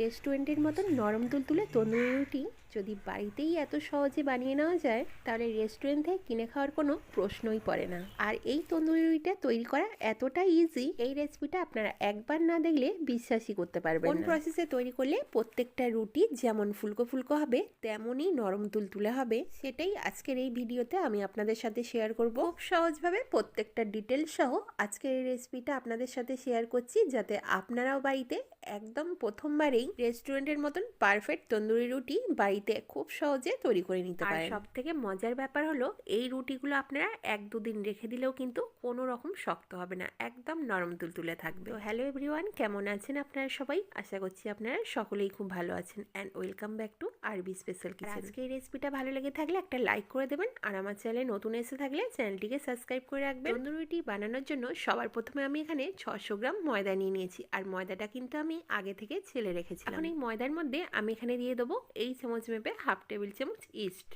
রেস্টুরেন্টের মতন নরম তুলতুলে তন্দুরি রুটি যদি বাড়িতেই এত সহজে বানিয়ে নেওয়া যায় তাহলে রেস্টুরেন্ট থেকে কিনে খাওয়ার কোনো প্রশ্নই পড়ে না। আর এই তন্দুরি রুটিটা তৈরি করা এতটা ইজি এই রেসিপিটা আপনারা একবার না দেখলে বিশ্বাসই করতে পারবেন কোন প্রসেসে তৈরি করলে প্রত্যেকটা রুটি যেমন ফুলকো ফুলকো হবে তেমনই নরম তুলতুলে হবে। সেটাই আজকের এই ভিডিওতে আমি আপনাদের সাথে শেয়ার করব। খুব সহজভাবে প্রত্যেকটা ডিটেলস সহ আজকের এই রেসিপিটা আপনাদের সাথে শেয়ার করছি যাতে আপনারাও বাড়িতে একদম প্রথমবারেই রেস্টুরেন্টের মতন পারফেক্ট তন্দুরি রুটি বাড়িতে খুব সহজে তৈরি করে নিতে পারেন। সব থেকে মজার ব্যাপার হলো এই রুটিগুলো আপনারা এক দুদিন রেখে দিলেও কিন্তু কোনো রকম শক্ত হবে না একদম নরম তুলতুলে থাকবে। তো হ্যালো এভরিওয়ান কেমন আছেন আপনারা সবাই? আশা করছি আপনারা সকলেই খুব ভালো আছেন। And welcome back to RB special kitchen আজকে এই রেসিপিটা ভালো লেগে থাকলে একটা লাইক করে দেবেন আর আমার চ্যানেলে নতুন এসে থাকলে চ্যানেলটিকে সাবস্ক্রাইব করে রাখবেন। তন্দুরি রুটি বানানোর জন্য সবার প্রথমে আমি এখানে ছশো গ্রাম ময়দা নিয়ে নিয়েছি আর ময়দাটা কিন্তু আমি আগে থেকে ছেলে রেখেছিলাম এখন এই ময়দার মধ্যে আমি এখানে দিয়ে দেবো এই চামচ মেপে হাফ টেবিল চামচ ইস্ট।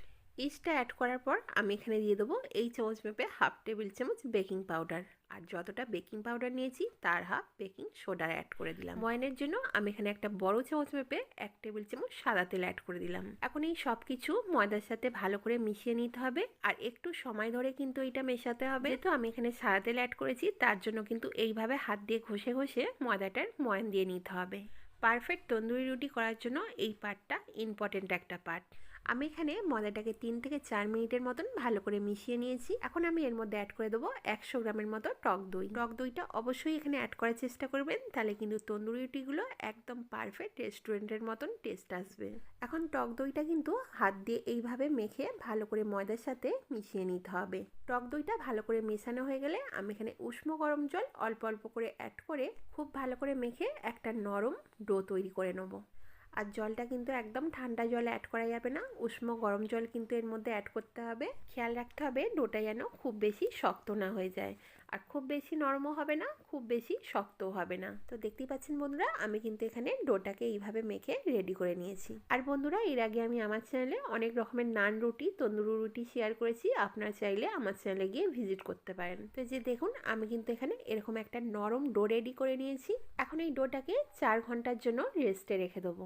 ইস্টটা অ্যাড করার পর আমি এখানে দিয়ে দেবো এই চামচ মেপে হাফ টেবিল চামচ বেকিং পাউডার। আর যতটা বেকিং পাউডার নিয়েছি, তার হাফ বেকিং সোডা অ্যাড করে দিলাম। ময়নের জন্য আমি এখানে একটা বড় চামচ মেপে এক টেবিল চামচ সাদা তেল অ্যাড করে দিলাম। এখন এই সব কিছু ময়দার সাথে ভালো করে মিশিয়ে নিতে হবে। আর একটু সময় ধরে কিন্তু এটা মেশাতে হবে। তো আমি এখানে সাদা তেল অ্যাড করেছি, তার জন্য কিন্তু এইভাবে হাত দিয়ে ঘষে ঘষে ময়দাটার ময়ন দিয়ে নিতে হবে। পারফেক্ট তন্দুরি রুটি করার জন্য এই পার্টটা ইম্পর্টেন্ট একটা পার্ট আমি এখানে ময়দাটাকে তিন থেকে চার মিনিটের মতন ভালো করে মিশিয়ে নিয়েছি। এখন আমি এর মধ্যে অ্যাড করে দেবো একশো গ্রামের মতো টক দই। টক দইটা অবশ্যই এখানে অ্যাড করার চেষ্টা করবেন, তাহলে কিন্তু তন্দুরি রুটিগুলো একদম পারফেক্ট রেস্টুরেন্টের মতন টেস্ট আসবে। এখন টক দইটা কিন্তু হাত দিয়ে এইভাবে মেখে ভালো করে ময়দার সাথে মিশিয়ে নিতে হবে। টক দইটা ভালো করে মেশানো হয়ে গেলে আমি এখানে উষ্ণ গরম জল অল্প অল্প করে অ্যাড করে খুব ভালো করে মেখে একটা নরম ডো তৈরি করে নেব। আর জলটা কিন্তু একদম ঠান্ডা জল অ্যাড করা যাবে না, উষ্ণ গরম জল কিন্তু এর মধ্যে অ্যাড করতে হবে। খেয়াল রাখতে হবে ডোটা যেন খুব বেশি শক্ত না হয়ে যায়। আর খুব বেশি নরমও হবে না, খুব বেশি শক্তও হবে না। তো দেখতেই পাচ্ছেন বন্ধুরা, আমি কিন্তু এখানে ডোটাকে এইভাবে মেখে রেডি করে নিয়েছি। আর বন্ধুরা, এর আগে আমি আমার চ্যানেলে অনেক রকমের নান রুটি, তন্দুরি রুটি শেয়ার করেছি, আপনারা চাইলে আমার চ্যানেলে গিয়ে ভিজিট করতে পারেন। তো যে দেখুন, আমি কিন্তু এখানে এরকম একটা নরম ডো রেডি করে নিয়েছি। এখন এই ডোটাকে চার ঘণ্টার জন্য রেস্টে রেখে দেবো।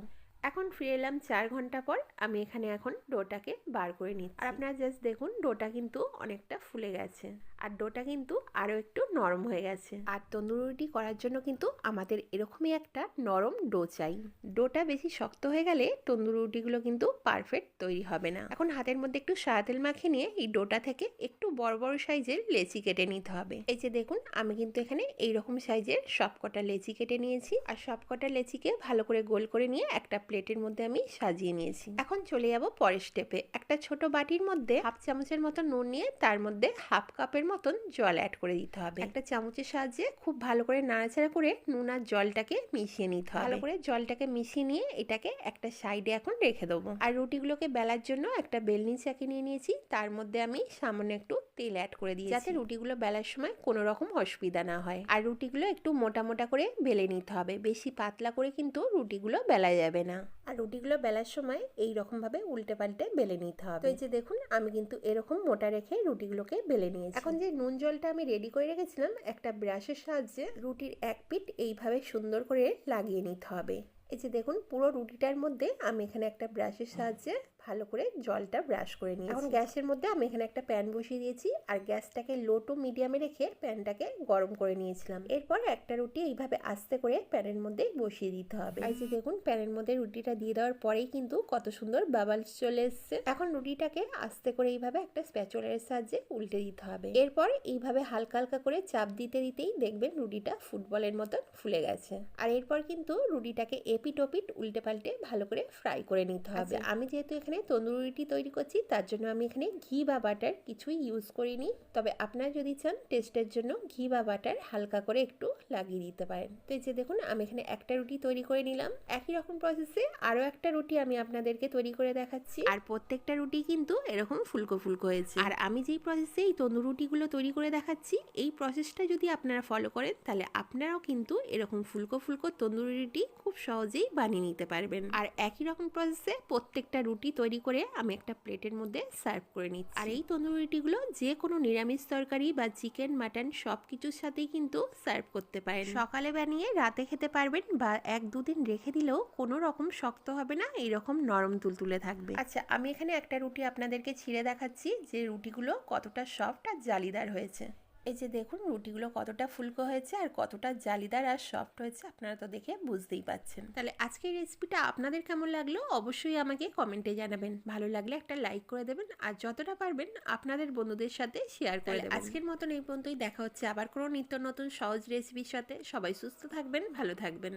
এখন ফিরে এলাম চার ঘণ্টা পর আমি এখানে এখন ডোটাকে বার করে নিচ্ছি। আর আপনারা জাস্ট দেখুন, ডোটা কিন্তু অনেকটা ফুলে গেছে। আর ডোটা কিন্তু আরও একটু নরম হয়ে গেছে। আর তন্দুরি রুটি করার জন্য কিন্তু আমাদের এরকমই একটা নরম ডো চাই। ডোটা বেশি শক্ত হয়ে গেলে তন্দুরি রুটিগুলো কিন্তু পারফেক্ট তৈরি হবে না। এখন হাতের মধ্যে একটু সাদা তেল মাখিয়ে নিয়ে এই ডোটা থেকে একটু বড় বড় সাইজের লেচি কেটে নিতে হবে। এই যে দেখুন, আমি কিন্তু এখানে এই রকম সাইজের সবকটা লেচি কেটে নিয়েছি। আর সবকটা লেচিকে ভালো করে গোল করে নিয়ে একটা প্লেটের মধ্যে আমি সাজিয়ে নিয়েছি। এখন চলে যাব পরের স্টেপে একটা ছোট বাটির মধ্যে হাফ চামচের মতো নুন নিয়ে তার মধ্যে হাফ কাপের মতন জল অ্যাড করে দিতে হবে। একটা চামচের সাহায্যে খুব ভালো করে নাড়াচাড়া করে নুন আর জলটাকে মিশিয়ে নিতে হবে। ভালো করে জলটাকে মিশিয়ে নিয়ে এটাকে একটা সাইডে এখন রেখে দেবো। আর রুটিগুলোকে বেলার জন্য একটা বেলনি চাকি নিয়ে নিয়েছি। তার মধ্যে আমি সামান্য একটু তেল অ্যাড করে দিই যাতে রুটিগুলো বেলার সময় কোনো রকম অসুবিধা না হয়। আর রুটিগুলো একটু মোটা মোটা করে বেলে নিতে হবে। বেশি পাতলা করে কিন্তু রুটিগুলো বেলা যাবে না। আর রুটিগুলো বেলার সময় এই রকমভাবে উল্টে পাল্টে বেলে নিতে হবে। তো এই যে দেখুন, আমি কিন্তু এরকম মোটা রেখে রুটিগুলোকে বেলে নিয়েছি। এখন যে নুন জলটা আমি রেডি করে রেখেছিলাম, একটা ব্রাশের সাহায্যে রুটির এক পিঠ এইভাবে সুন্দর করে লাগিয়ে নিতে হবে। এই যে দেখুন পুরো রুটিটার মধ্যে আমি এখানে একটা ব্রাশের সাহায্যে ভালো করে জলটা ব্রাশ করে নিই এখন গ্যাসের মধ্যে আমি এখানে একটা প্যান বসিয়ে দিয়েছি আর গ্যাসটাকে লো টু মিডিয়ামে রেখে প্যানটাকে গরম করে নিয়েছিলাম। এরপর একটা রুটি এইভাবে আস্তে করে প্যানের মধ্যে বসিয়ে দিতে হবে। এই যে দেখুন প্যানের মধ্যে রুটিটা দিয়ে দেওয়ার পরেই কিন্তু কত সুন্দর বাবালস চলে এসছে। এখন রুটিটাকে আস্তে করে এইভাবে একটা স্প্যাচুলারের সাহায্যে উল্টে দিতে হবে। এরপর এইভাবে হালকা হালকা করে চাপ দিতে দিতেই দেখবেন রুটিটা ফুটবলের মতন ফুলে গেছে। আর এরপর কিন্তু রুটিটাকে এপিট ওপিট উল্টে পাল্টে ভালো করে ফ্রাই করে নিতে হবে। আমি যেহেতু এখানে এখানে তন্দুরি রুটি তৈরি করছি তার জন্য আমি এখানে ঘি বা বাটার কিছুই ইউজ করিনি। তবে আপনারা যদি চান টেস্টের জন্য ঘি বা বাটার হালকা করে একটু লাগিয়ে দিতে পারেন। তো এই যে দেখুন আমি এখানে একটা রুটি তৈরি করে নিলাম। একই রকম প্রসেসে আরও একটা রুটি আমি আপনাদেরকে তৈরি করে দেখাচ্ছি। আর প্রত্যেকটা রুটি কিন্তু এরকম ফুলকো ফুলকো হয়েছে। আর আমি যেই প্রসেসে এই তন্দুর রুটিগুলো তৈরি করে দেখাচ্ছি এই প্রসেসটা যদি আপনারা ফলো করেন তাহলে আপনারাও কিন্তু এরকম ফুলকো ফুলকো তন্দুরি রুটি খুব সহজেই বানিয়ে নিতে পারবেন। আর একই রকম প্রসেসে প্রত্যেকটা রুটি তৈরি করে আমি একটা প্লেটের মধ্যে সার্ভ করে নিচ্ছি। আর এই তন্দুরি রুটিগুলো যে কোনো নিরামিষ তরকারি বা চিকেন মাটন সব কিছুর সাথেই কিন্তু সার্ভ করতে পারেন। সকালে বানিয়ে রাতে খেতে পারবেন বা এক দুদিন রেখে দিলেও কোনো রকম শক্ত হবে না এইরকম নরম তুলতুলে থাকবে। আচ্ছা আমি এখানে একটা রুটি আপনাদেরকে ছিঁড়ে দেখাচ্ছি যে রুটিগুলো কতটা সফট আর জালিদার হয়েছে। এই যে দেখুন রুটিগুলো কতটা ফুলকো হয়েছে আর কতটা জালিদার আর সফট হয়েছে আপনারা তো দেখে বুঝতেই পাচ্ছেন তাহলে আজকের রেসিপিটা আপনাদের কেমন লাগল? অবশ্যই আমাকে কমেন্টে জানাবেন। ভালো লাগলে একটা লাইক করে দেবেন আর যতটা পারবেন আপনাদের বন্ধুদের সাথে শেয়ার করে দেবেন। আজকের মতন এই পর্যন্তই। দেখা হচ্ছে আবার কোনো নিত্য নতুন সহজ রেসিপির সাথে। সবাই সুস্থ থাকবেন ভালো থাকবেন।